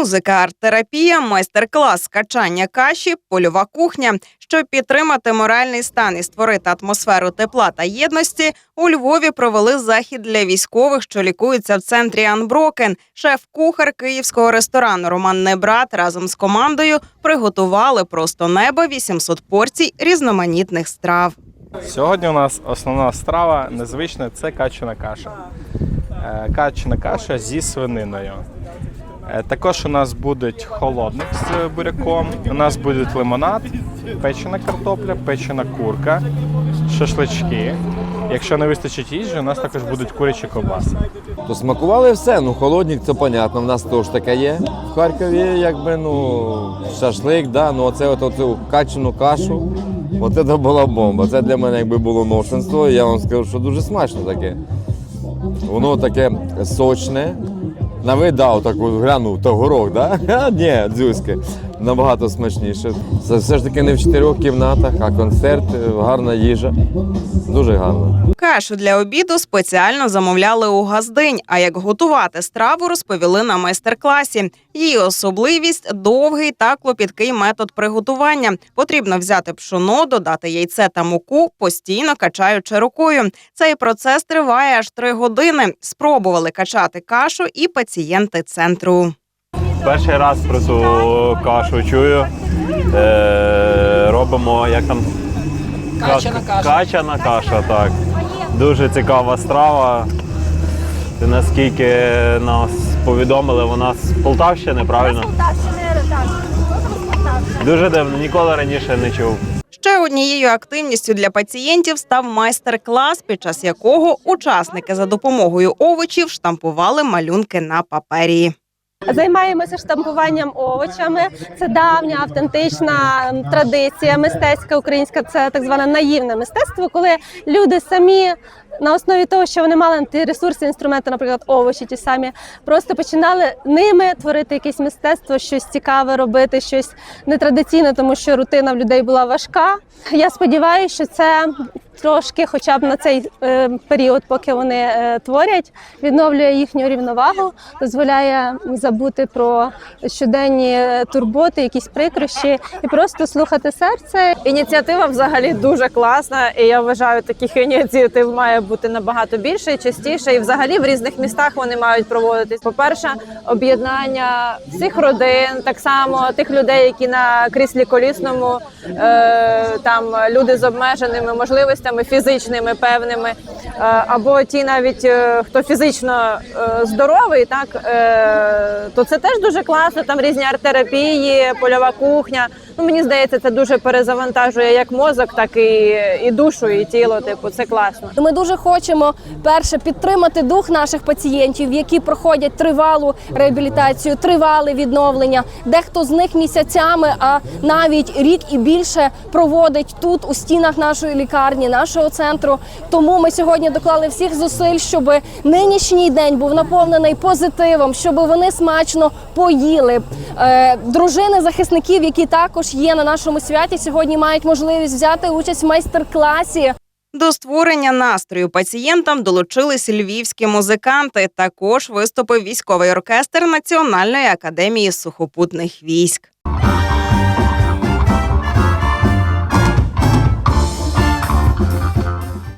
Музика, арт-терапія, майстер-клас качання каші, польова кухня. Щоб підтримати моральний стан і створити атмосферу тепла та єдності, у Львові провели захід для військових, що лікуються в центрі Анброкен. Шеф-кухар київського ресторану Роман Небрат разом з командою приготували просто неба 800 порцій різноманітних страв. Сьогодні у нас основна страва незвична це качана каша. Е, Качана каша зі свининою. Е, Також у нас будуть холодник з буряком, у нас буде лимонад, печена картопля, печена курка, шашлички. Якщо не вистачить їжі, у нас також будуть курячі ковбаси. То смакували все. Ну, холодник, це понятно, в нас теж таке є. В Харкові, якби, ну, шашлик, да, ну оце от, оцю качану кашу. От це була бомба. Це для мене якби було новшинство. І я вам скажу, що дуже смачно таке. Воно таке сочне. На вид, да, отак от глянув, то горох, да? Ні, дзюзьке. Набагато смачніше. Це все ж таки не в чотирьох кімнатах, а концерт, е, гарна їжа. Дуже гарно. Кашу для обіду спеціально замовляли у газдинь. А як готувати страву, розповіли на майстер-класі. Її особливість довгий та клопіткий метод приготування. Потрібно взяти пшоно, додати яйце та муку, постійно качаючи рукою. Цей процес триває аж три години. Спробували качати кашу і пацієнти центру. Перший раз про ту кашу чую. Е, робимо як там. Качана каша. Качана каша, так. Дуже цікава страва. Наскільки нас повідомили, вона з Полтавщини, правильно? Полтавщини, так. Дуже дивно, ніколи раніше не чув. Ще однією активністю для пацієнтів став майстер-клас, під час якого учасники за допомогою овочів штампували малюнки на папері. Займаємося штампуванням овочами. Це давня автентична традиція, мистецька українська. Це так зване наївне мистецтво, коли люди самі на основі того, що вони мали ті ресурси, інструменти, наприклад, овочі, ті самі, просто починали ними творити якесь мистецтво, щось цікаве робити, щось нетрадиційне, тому що рутина в людей була важка. Я сподіваюся, що це трошки, хоча б на цей е, період, поки вони е, творять, відновлює їхню рівновагу, дозволяє забути про щоденні е, турботи, якісь прикрощі і просто слухати серце. Ініціатива взагалі дуже класна, і я вважаю, таких ініціатив має бути набагато більше і частіше. І взагалі в різних містах вони мають проводитись. По-перше, об'єднання всіх родин, так само тих людей, які на кріслі колісному, там люди з обмеженими можливостями фізичними певними, е, або ті, навіть е, хто фізично е, здоровий, так то це теж дуже класно. Там різні арт-терапії, польова кухня. Ну мені здається, це дуже перезавантажує як мозок, так і, і душу, і тіло. Типу, це класно. Ми дуже хочемо перше підтримати дух наших пацієнтів, які проходять тривалу реабілітацію, тривале відновлення. Дехто з них місяцями, а навіть рік і більше проводить тут у стінах нашої лікарні, нашого центру. Тому ми сьогодні доклали всіх зусиль, щоб нинішній день був наповнений позитивом, щоб вони смачно поїли. Е, дружини захисників, які також є на нашому святі, сьогодні мають можливість взяти участь в майстер-класі. До створення настрою пацієнтам долучились львівські музиканти. Також виступив військовий оркестр Національної академії сухопутних військ.